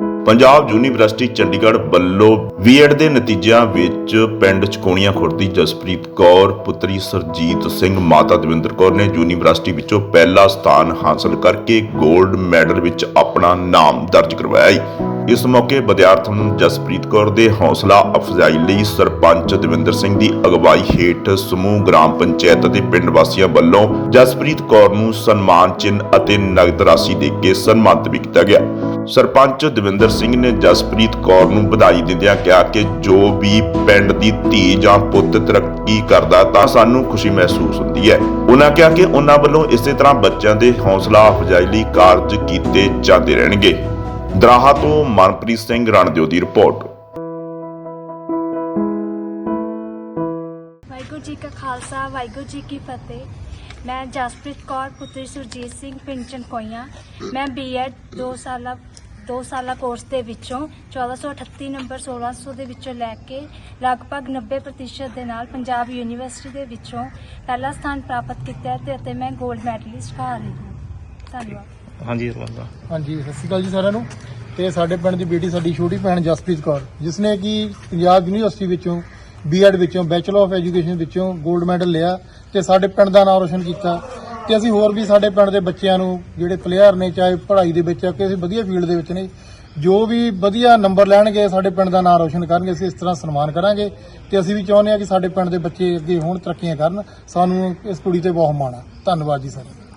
Punjab university Chandigarh ਵੱਲੋਂ BEd ਦੇ ਨਤੀਜਿਆਂ ਵਿੱਚ ਪਿੰਡ ਚਕੋਣੀਆਂ ਖੁਰਦੀ ਜਸਪ੍ਰੀਤ ਕੌਰ, ਪੁੱਤਰੀ ਸਰਜੀਤ ਸਿੰਘ, ਮਾਤਾ ਦਵਿੰਦਰ ਕੌਰ ਨੇ ਯੂਨੀਵਰਸਿਟੀ ਵਿੱਚੋਂ ਪਹਿਲਾ ਸਥਾਨ ਹਾਸਲ ਕਰਕੇ 골ਡ ਮੈਡਲ ਵਿੱਚ ਆਪਣਾ ਨਾਮ ਦਰਜ ਕਰਵਾਇਆ ਹੈ। ਇਸ ਮੌਕੇ ਵਿਦਿਆਰਥਣ ਨੂੰ ਜਸਪ੍ਰੀਤ ਕੌਰ ਦੇ ਹੌਸਲਾ ਅਫਜ਼ਾਈ ਲਈ ਸਰਪੰਚ ਦਵਿੰਦਰ ਸਿੰਘ ਦੀ ਅਗਵਾਈ ਹੇਠ ਸਮੂਹ ਗ੍ਰਾਮ ਪੰਚਾਇਤ ਅਤੇ ਪਿੰਡ ਵਾਸੀਆਂ ਵੱਲੋਂ ਜਸਪ੍ਰੀਤ ਕੌਰ ਨੂੰ ਸਨਮਾਨ ਚਿੰਨ੍ਹ ਅਤੇ ਨਗਦ ਰਾਸ਼ੀ ਦੇ ਕੇ ਸਨਮਾਨਿਤ ਵੀ ਕੀਤਾ ਗਿਆ। ਸਰਪੰਚ ਦਵਿੰਦਰ ਸਿੰਘ ਨੇ ਜਸਪ੍ਰੀਤ ਕੌਰ ਨੂੰ ਵਧਾਈ ਦਿੰਦਿਆਂ ਕਿਹਾ ਕਿ ਜੋ ਵੀ ਪਿੰਡ ਦੀ ਧੀ ਜਾਂ ਪੁੱਤ ਤਰੱਕੀ ਕਰਦਾ ਤਾਂ ਸਾਨੂੰ ਖੁਸ਼ੀ ਮਹਿਸੂਸ ਹੁੰਦੀ ਹੈ। ਉਹਨਾਂ ਕਿਹਾ ਕਿ ਉਹਨਾਂ ਵੱਲੋਂ ਇਸੇ ਤਰ੍ਹਾਂ ਬੱਚਿਆਂ ਦੇ ਹੌਸਲਾ ਅਫਜ਼ਾਈ ਲਈ ਕਾਰਜ ਕੀਤੇ ਜਾਂਦੇ ਰਹਿਣਗੇ। ਦਰਾਹਾ ਤੋਂ ਮਨਪ੍ਰੀਤ ਸਿੰਘ ਰਣਦਿਓ ਦੀ ਰਿਪੋਰਟ। ਵਾਹਿਗੁਰੂ ਜੀ ਕਾ ਖਾਲਸਾ, ਵਾਹਿਗੁਰੂ ਜੀ ਕੀ ਫਤਿਹ। ਮੈਂ ਜਸਪ੍ਰੀਤ ਕੌਰ ਪੁੱਤਰੀ ਸੁਰਜੀਤ ਸਿੰਘ ਪਿੰਡ ਚਨਕੋਈਆਂ ਮੈਂ ਬੀਐਡ 2 ਸਾਲਾ 2 ਸਾਲਾ ਕੋਰਸ ਦੇ ਵਿੱਚੋਂ 1438 ਨੰਬਰ 1600 ਦੇ ਵਿੱਚੋਂ ਲੈ ਕੇ ਲਗਭਗ 90% ਦੇ ਨਾਲ ਪੰਜਾਬ ਯੂਨੀਵਰਸਿਟੀ ਦੇ ਵਿੱਚੋਂ ਪਹਿਲਾ ਸਥਾਨ ਪ੍ਰਾਪਤ ਕੀਤਾ ਤੇ ਅਤੇ ਮੈਂ 골ਡ ਮੈਡਲਿਸਟ ਹਾਰ ਰਹੀ ਹਾਂ। ਧੰਨਵਾਦ। ਹਾਂਜੀ ਹਾਂਜੀ ਸਤਿ ਸ਼੍ਰੀ ਅਕਾਲ ਜੀ ਸਾਰਿਆਂ ਨੂੰ। ਤੇ ਸਾਡੇ ਪਿੰਡ ਦੀ ਬੇਟੀ ਸਾਡੀ ਛੋਟੀ ਭੈਣ ਜਸਪ੍ਰੀਤ ਕੌਰ ਜਿਸ ਨੇ ਕਿ ਪੰਜਾਬ ਯੂਨੀਵਰਸਿਟੀ ਵਿੱਚੋਂ ਬੀਐਡ ਵਿੱਚੋਂ ਬੈਚਲਰ ਆਫ ਐਜੂਕੇਸ਼ਨ ਵਿੱਚੋਂ 골ਡ ਮੈਡਲ ਲਿਆ ਤੇ ਸਾਡੇ ਪਿੰਡ ਦਾ ਨਾਮ ਰੋਸ਼ਨ ਕੀਤਾ। ਤੇ ਅਸੀਂ ਹੋਰ ਵੀ ਸਾਡੇ ਪਿੰਡ ਦੇ ਬੱਚਿਆਂ ਨੂੰ, ਜਿਹੜੇ ਪਲੇਅਰ ਨੇ, ਚਾਹੇ ਪੜ੍ਹਾਈ ਦੇ ਵਿੱਚ ਆ ਕਿਸੇ ਵਧੀਆ ਫੀਲਡ ਦੇ ਵਿੱਚ ਨੇ, ਜੋ ਵੀ ਵਧੀਆ ਨੰਬਰ ਲੈਣਗੇ, ਸਾਡੇ ਪਿੰਡ ਦਾ ਨਾਮ ਰੋਸ਼ਨ ਕਰਨਗੇ, ਅਸੀਂ ਇਸ ਤਰ੍ਹਾਂ ਸਨਮਾਨ ਕਰਾਂਗੇ ਤੇ ਅਸੀਂ ਵੀ ਚਾਹੁੰਦੇ ਹਾਂ ਕਿ ਸਾਡੇ ਪਿੰਡ ਦੇ ਬੱਚੇ ਅੱਗੇ ਹੋਣ, ਤਰੱਕੀਆਂ ਕਰਨ। ਸਾਨੂੰ ਇਸ ਕੁੜੀ ਤੇ ਬਹੁਤ ਮਾਣ ਆ। ਧੰਨਵਾਦ ਜੀ ਸਰ